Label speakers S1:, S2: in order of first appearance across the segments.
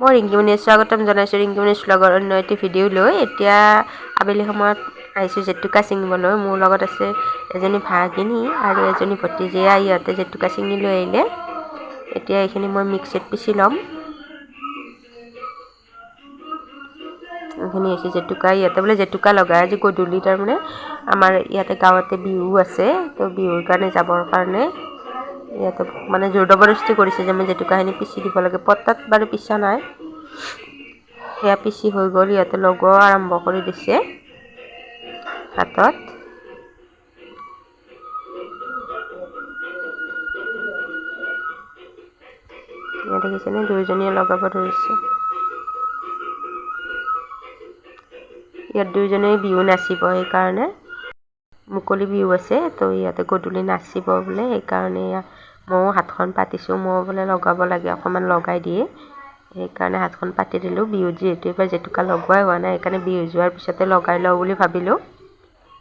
S1: মই ৰিংকিমণিয়ে স্বাগতম জনাইছোঁ ৰিংকিমণি শ্লগৰ অন্য এটি ভিডিঅ' লৈ। এতিয়া আবেলি সময়ত আহিছোঁ জেতুকা ছিঙিবলৈ। মোৰ লগত আছে এজনী ভাগিনী আৰু এজনী ভতিজীয়া। ইহঁতে জেতুকা ছিঙি লৈ আহিলে। এতিয়া এইখিনি মই মিক্সিত পিচি ল'ম। এইখিনি হৈছে জেতুকা। ইয়াতে বোলে জেতুকা লগাই আজি গধূলি তাৰমানে আমাৰ ইয়াতে গাঁৱতে বিহু আছে। তো বিহুৰ কাৰণে যাবৰ কাৰণে ইয়াতে মানে জোৰ জবৰদস্তি কৰিছে যে মই জেতুকাখিনি পিচি দিব লাগে। পটাত বাৰু পিছা নাই। সেয়া পিচি হৈ গ'ল ইয়াতে লগোৱা আৰম্ভ কৰি দিছে। হাতত। দেখিছেনে? দুয়োজনীয়ে লগাব ধৰিছে। ইয়াত দুয়োজনেই বিহু নাচিব সেইকাৰণে। মুকলি বিহু আছে তো ইয়াতে গধূলি নাচিব বোলে সেইকাৰণে ময়ো হাতখন পাতিছোঁ ময়ো বোলে লগাব লাগে অকণমান লগাই দিয়ে। সেইকাৰণে হাতখন পাতি দিলোঁ বিহুত যিহেতু এইবাৰ জেতুকা লগোৱাই হোৱা নাই সেইকাৰণে বিহু যোৱাৰ পিছতে লগাই লওঁ বুলি ভাবিলোঁ।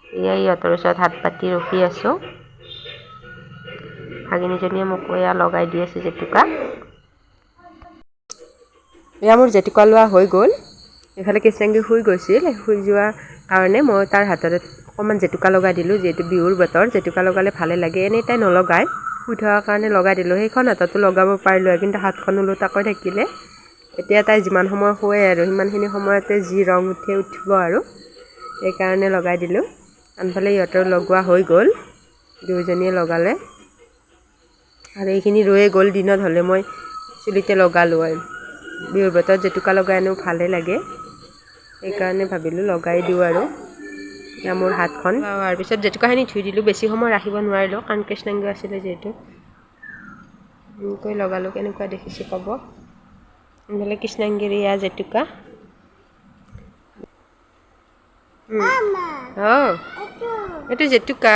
S1: এয়া ইহঁতৰ ওচৰত হাত পাতি ৰখি আছোঁ। ভাগিনীজনীয়ে মোক এয়া লগাই দি আছে জেতুকা। এয়া মোৰ জেতুকা লোৱা হৈ গ'ল। এইফালে কৃষ্ণাংগী শুই গৈছিল শুই যোৱা কাৰণে মই তাৰ হাতত অকণমান জেতুকা লগাই দিলোঁ যিহেতু বিহুৰ বতৰ জেতুকা লগালে ভালে লাগে। এনেই তাই নলগায় শুই থকাৰ কাৰণে লগাই দিলোঁ। সেইখন হাততো লগাব পাৰিলোঁ হয় কিন্তু হাতখন ওলোটাকৈ থাকিলে এতিয়া তাই যিমান সময় শুৱে আৰু সিমানখিনি সময়তে যি ৰং উঠে উঠিব আৰু। সেইকাৰণে লগাই দিলোঁ। আনফালে ইহঁতৰ লগোৱা হৈ গ'ল দুয়োজনীয়ে লগালে। আৰু এইখিনি ৰৈয়ে গ'ল দিনত হ'লে মই চুলিতে লগালোঁ আৰু। বিহুৰ বতৰত জেতুকা লগাই আনো ভালে লাগে। সেইকাৰণে ভাবিলোঁ লগাই দিওঁ আৰু। মোৰ হাতখন। হোৱাৰ পিছত জেতুকাখিনি ধুই দিলোঁ, বেছি সময় ৰাখিব নোৱাৰিলোঁ, কাৰণ কৃষ্ণাংগ আছিলে যিহেতু এনেকৈ লগালোঁ, কেনেকুৱা দেখিছে ক'ব। এইফালে কৃষ্ণাংগিৰ এয়া জেতুকা অঁ, এইটো জেতুকা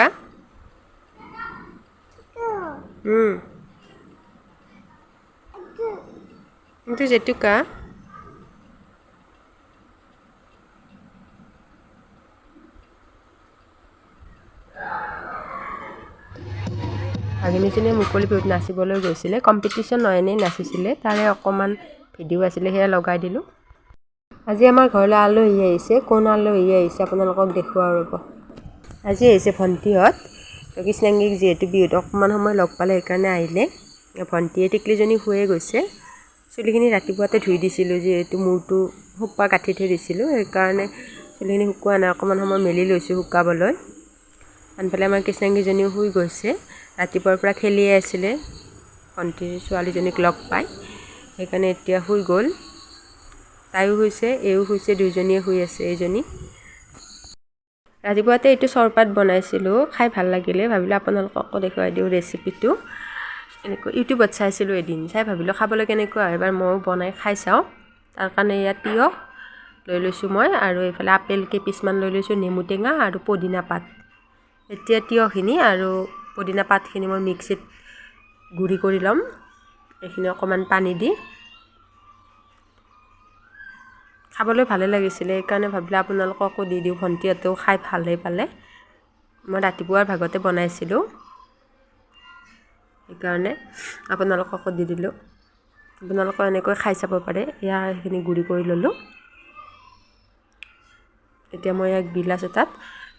S1: এইটো জেতুকা ভাগিনীজনীয়ে মুকলি বিহুত নাচিবলৈ গৈছিলে। কম্পিটিশ্যন নহয় এনেই নাচিছিলে। তাৰে অকণমান ভিডিঅ' আছিলে সেয়া লগাই দিলোঁ। আজি আমাৰ ঘৰলৈ আলহী আহিছে। কোন আলহী আহিছে আপোনালোকক দেখুৱাওঁ ৰ'ব। আজি আহিছে ভণ্টিহঁত। কৃষ্ণাংগীক যিহেতু বিহুত অকণমান সময় লগ পালে সেইকাৰণে আহিলে। ভণ্টিয়ে টিকলিজনী শুয়ে গৈছে। চুলিখিনি ৰাতিপুৱাতে ধুই দিছিলোঁ যিহেতু মূৰটো সোপা কাটি থৈ দিছিলোঁ। সেইকাৰণে চুলিখিনি শুকোৱা নাই। অকণমান সময় মেলি লৈছোঁ শুকাবলৈ। আনফালে আমাৰ কৃষ্ণাংগীজনীও শুই গৈছে। ৰাতিপুৱাৰ পৰা খেলিয়ে আছিলে। ভণ্টিৰ ছোৱালীজনীক লগ পাই। সেইকাৰণে এতিয়া শুই গ'ল। তাইও শুইছে এইও শুইছে দুয়োজনীয়ে শুই আছে এইজনী ৰাতিপুৱাতে এইটো চৰপাত বনাইছিলোঁ খাই ভাল লাগিলে। ভাবিলোঁ আপোনালোককো দেখুৱাই দিওঁ ৰেচিপিটো এনেকৈ ইউটিউবত চাইছিলোঁ এদিন। চাই ভাবিলোঁ খাবলৈ কেনেকুৱা হয় এবাৰ ময়ো বনাই খাই চাওঁ। তাৰ কাৰণে ইয়াত তিয়ঁহ লৈ লৈছোঁ মই আৰু এইফালে আপেল কেইপিচমান লৈ লৈছোঁ নেমু টেঙা আৰু পদিনা পাত। এতিয়া তিয়ঁহখিনি আৰু পদিনা পাতখিনি মই মিক্সিত গুড়ি কৰি ল'ম। এইখিনি অকণমান পানী দি। খাবলৈ ভালে লাগিছিলে সেইকাৰণে ভাবিলোঁ আপোনালোককো দি দিওঁ ভণ্টিহঁতেও খাই ভালেই পালে। মই ৰাতিপুৱাৰ ভাগতে বনাইছিলোঁ। সেইকাৰণে আপোনালোককো দি দিলোঁ। আপোনালোকেও এনেকৈ খাই চাব পাৰে। এয়া সেইখিনি গুড়ি কৰি ল'লোঁ। এতিয়া মই এক গিলাচ এটাত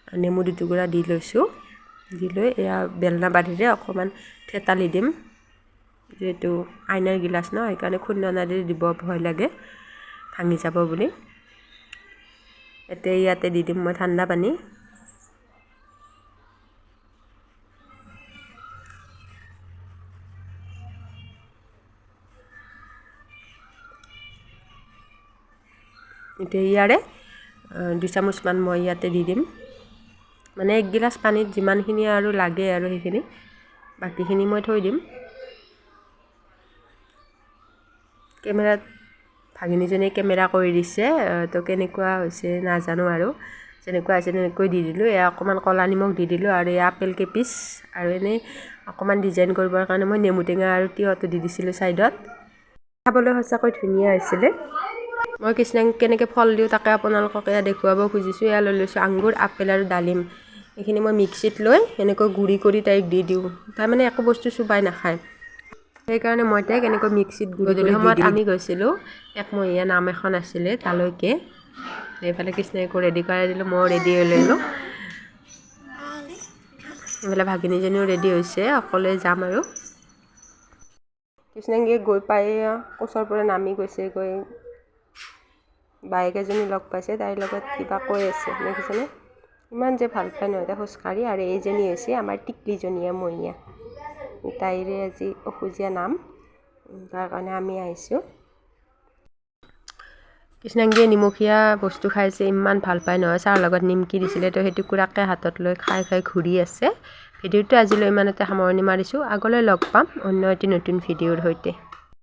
S1: নেমু দুটুকুৰা দি লৈছোঁ। দি লৈ এয়া বেলনা বাঢ়িৰে অকণমান থেতালি দিম। যিহেতু আইনাৰ গিলাচ ন সেইকাৰণে খুন্দনা দি দিব ভয় লাগে ভাঙি যাব বুলি। এতিয়া ইয়াতে দি দিম মই ঠাণ্ডা পানী। এতিয়া ইয়াৰে দুই চামুচমান মই ইয়াতে দি দিম। মানে এক গিলাচ পানীত যিমানখিনি আৰু লাগে আৰু সেইখিনি বাকীখিনি মই থৈ দিম। কেমেৰাত ভাগিনীজনীয়ে কেমেৰা কৰি দিছে তো কেনেকুৱা হৈছে নাজানো আৰু। যেনেকুৱা হৈছে তেনেকৈ দি দিলোঁ এয়া অকণমান ক'লা নিমখ দি দিলোঁ আৰু এয়া আপেল কেপিচ আৰু এনেই অকণমান ডিজাইন কৰিবৰ কাৰণে মই নেমু টেঙা আৰু তিয়ঁহটো দি দিছিলোঁ ছাইডত। খাবলৈ সঁচাকৈ ধুনীয়া হৈছিলে। মই কৃষ্ণাক কেনেকৈ ফল দিওঁ তাকে আপোনালোকক এয়া দেখুৱাব খুজিছোঁ। এয়া লৈ লৈছোঁ আঙুৰ আপেল আৰু ডালিম। এইখিনি মই মিক্সিত লৈ এনেকৈ গুড়ি কৰি তাইক দি দিওঁ। তাৰমানে একো বস্তু চোবাই নাখায়। সেইকাৰণে মই তাইক এনেকৈ মিক্সিত গধূলি সময়ত আমি গৈছিলোঁ একমহীয়া নাম এখন আছিলে তালৈকে। এইফালে কৃষ্ণাইকো ৰেডি কৰাই দিলোঁ ময়ো ৰেডি হৈ ল'লোঁ এইফালে ভাগিনীজনীও ৰেডি হৈছে অকলে যাম আৰু। কৃষ্ণাংগীয়ে গৈ পাই কোচৰ পৰা নামি গৈছে গৈ বাইক এজনী লগ পাইছে তাইৰ লগত কিবা কৈ আছে দেখিছেনে? ইমান যে ভাল পায় নহয় খোজকাঢ়ি আৰু এইজনী হৈছে আমাৰ টিকলিজনীয়া মইয়া। তাইৰে আজি অসুজীয়া নাম তাৰ কাৰণে আমি আহিছোঁ। কৃষ্ণাংগীয়ে নিমখীয়া বস্তু খাইছে ইমান ভাল পায় নহয় চাহৰ লগত নিমকি দিছিলে তো সেইটো কুৰাকে হাতত লৈ খাই খাই ঘূৰি আছে। ভিডিঅ'টো আজিলৈ ইমানতে সামৰণি মাৰিছোঁ আগলৈ লগ পাম অন্য এটি নতুন ভিডিঅ'ৰ সৈতে।